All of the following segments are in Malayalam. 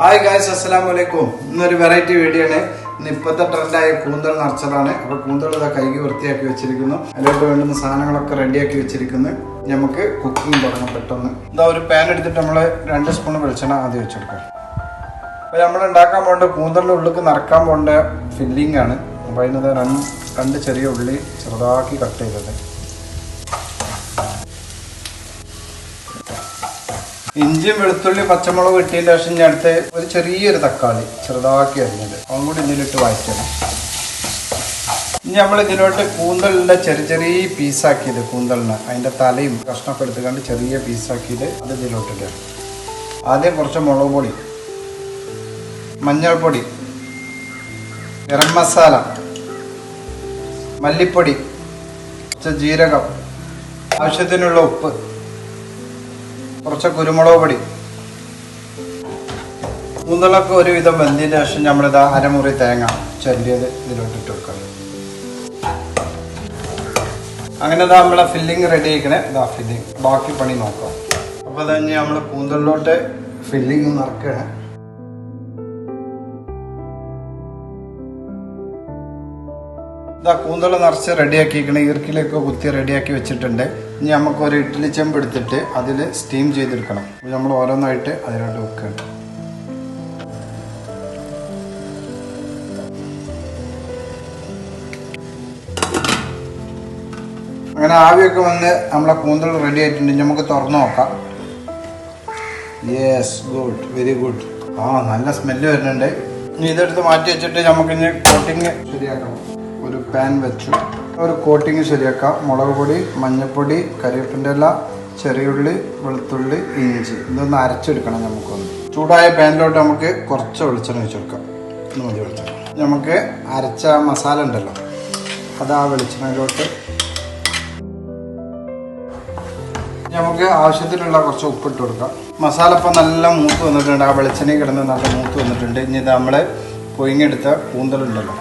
ഹായ് ഗായ്സ് അസ്സലാമു വലൈക്കും ഇന്നൊരു വെറൈറ്റി വീഡിയോ ആണ്. ഇന്ന് ഇപ്പോഴത്തെ ട്രെൻഡായ കൂന്തൽ നിറച്ചതാണ് അപ്പോൾ കൂന്തൽ ഇതാ കൈകി വൃത്തിയാക്കി വെച്ചിരിക്കുന്നു. അതിലോട്ട് വേണ്ടുന്ന സാധനങ്ങളൊക്കെ റെഡിയാക്കി വെച്ചിരിക്കുന്നു. നമുക്ക് കുക്കിംഗ് തുടങ്ങാം പെട്ടെന്ന്. ഇതാ ഒരു പാൻ എടുത്തിട്ട് നമ്മൾ രണ്ട് സ്പൂൺ വെളിച്ചെണ്ണ ആദ്യം വെച്ചെടുക്കാം. അപ്പോൾ നമ്മൾ ഉണ്ടാക്കാൻ പോകേണ്ട കൂന്തലിന്റെ ഉള്ളിലേക്ക് നിറക്കാൻ പോകേണ്ട ഫില്ലിംഗ് ആണ്. അപ്പൊ അതിനത് രണ്ട് ചെറിയ ഉള്ളി ചെറുതാക്കി കട്ട് ചെയ്തത്. ഇഞ്ചിയും വെളുത്തുള്ളി പച്ചമുളക് കിട്ടിയ ശേഷം ഞാൻ അടുത്ത് ഒരു ചെറിയൊരു തക്കാളി ചെറുതാക്കി അരിഞ്ഞത്. അതും കൂടി ഇതിലിട്ട് വായിക്കണം ഇനി നമ്മൾ ഇതിലോട്ട് കൂന്തളിന്റെ ചെറിയ ചെറിയ പീസാക്കിയത് കൂന്തളിന്. അതിന്റെ തലയും കഷ്ണമൊക്കെ എടുത്തുകൊണ്ട് ചെറിയ പീസാക്കിയത് അത് ഇതിലോട്ടിട്ട് ആദ്യം കുറച്ച് മുളക് പൊടി മഞ്ഞൾപ്പൊടി ഗരം മസാല മല്ലിപ്പൊടി കുറച്ച് ജീരകം ആവശ്യത്തിനുള്ള ഉപ്പ് കുറച്ച് കുരുമുളക് പൊടി. മൂന്നിളക്ക് ഒരുവിധം വെന്തിന് ശേഷം നമ്മളിത് അരമുറി തേങ്ങ ചെല്ലിയത് ഇതിലോട്ട് ഇട്ട് വെക്കാം അങ്ങനെ ഇതാ നമ്മളെ ഫില്ലിങ് റെഡി ആയിക്കണേ. ഇതാ ഫില്ലിങ് ബാക്കി പണി നോക്കാം. അപ്പോൾ തന്നെ നമ്മൾ കൂന്തളിലോട്ട് ഫില്ലിങ് നിറക്കുകയാണ് ഇതാ കൂന്തൾ നിറച്ച് റെഡിയാക്കിയിരിക്കണ ഈർക്കിലൊക്കെ കുത്തി റെഡിയാക്കി വെച്ചിട്ടുണ്ട്. ഇനി നമുക്ക് ഒരു ഇഡ്ഡലി ചെമ്പ് എടുത്തിട്ട് അതിൽ സ്റ്റീം ചെയ്തെടുക്കണം. നമ്മൾ ഓരോന്നായിട്ട് അതിലോട്ട് വെക്കുകയാണ് അങ്ങനെ ആവിയൊക്കെ വന്ന് നമ്മളെ കൂന്തൾ റെഡി ആയിട്ടുണ്ട്. നമുക്ക് തുറന്നു നോക്കാം. യെസ് ഗുഡ് വെരി ഗുഡ് ആ നല്ല സ്മെല്ല് വരുന്നുണ്ട്. ഇനി ഇതെടുത്ത് മാറ്റി വെച്ചിട്ട് നമുക്ക് ഇനി കോട്ടിങ് ശരിയാക്കണം. ഒരു പാൻ വെച്ചു. ഒരു കോട്ടിങ് ശരിയാക്കാം. മുളക് പൊടി മഞ്ഞൾപ്പൊടി കരിവേപ്പിന്റെ ഇല ചെറിയുള്ളി വെളുത്തുള്ളി ഇഞ്ചി. ഇതൊന്ന് അരച്ചെടുക്കണം നമുക്കൊന്ന്. ചൂടായ പാനിലോട്ട് നമുക്ക് കുറച്ച് വെളിച്ചെണ്ണ വെച്ചെടുക്കാം ഒന്ന് മതി വെളിച്ചെണ്ണ. നമുക്ക് അരച്ച മസാല ഉണ്ടല്ലോ അത് ആ വെളിച്ചെണ്ണയിലോട്ട്. നമുക്ക് ആവശ്യത്തിനുള്ള കുറച്ച് ഉപ്പിട്ട് കൊടുക്കാം. മസാല ഇപ്പം നല്ല മൂത്ത് വന്നിട്ടുണ്ട്. ആ വെളിച്ചെണ്ണ കിടന്ന് നല്ല മൂത്ത് വന്നിട്ടുണ്ട്. ഇനി ഇത് നമ്മൾ പൊയിങ്ങെടുത്ത കൂന്തലുണ്ടല്ലോ.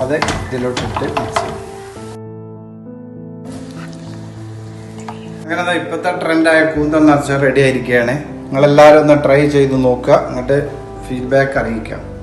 അത് ഇതിലോട്ടിട്ട് മിക്സ് ചെയ്യും. അങ്ങനെ ഇപ്പോഴത്തെ ട്രെൻഡായ കൂന്തൽ നിറച്ച റെഡി ആയിരിക്കുകയാണ്. നിങ്ങളെല്ലാവരും ഒന്ന് ട്രൈ ചെയ്ത് നോക്കുക. എന്നിട്ട് ഫീഡ്ബാക്ക് അറിയിക്കാം.